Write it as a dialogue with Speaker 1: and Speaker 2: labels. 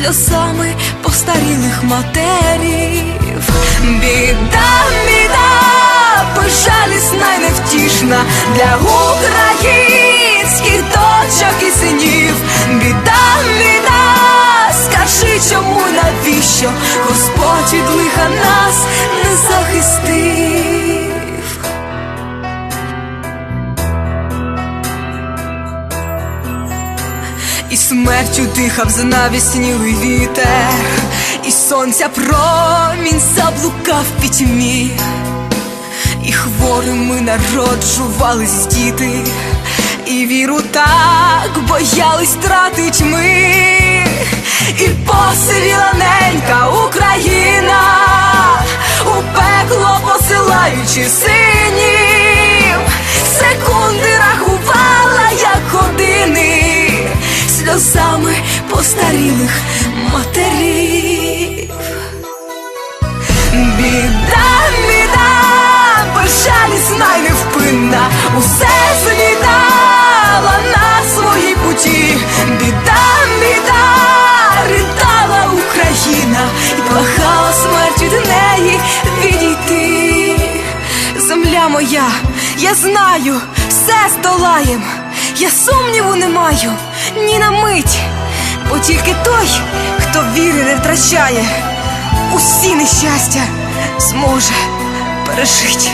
Speaker 1: сльозами постарілих матерів. Біда, біда, безжалісна й невтішна для українських дочок і синів. Біда, біда, скажи, чому навіщо Господь від лиха нас не захистив. І смертю дихав знавіснілий вітер, і сонця промінь заблукав пітьмі, і хворими народжувались діти, і віру так боялись тратить ми, і посивіла ненька Україна, у пекло посилаючи синів, постарілих матерів. Біда, біда, безжалісна й невпинна, усе злітала на своїй путі. Біда, біда, ридала Україна і благала смерть від неї відійти. Земля моя, я знаю, все здолаєм, я сумніву не маю ні на мить, бо тільки той, хто віри не втрачає, усі нещастя зможе пережити.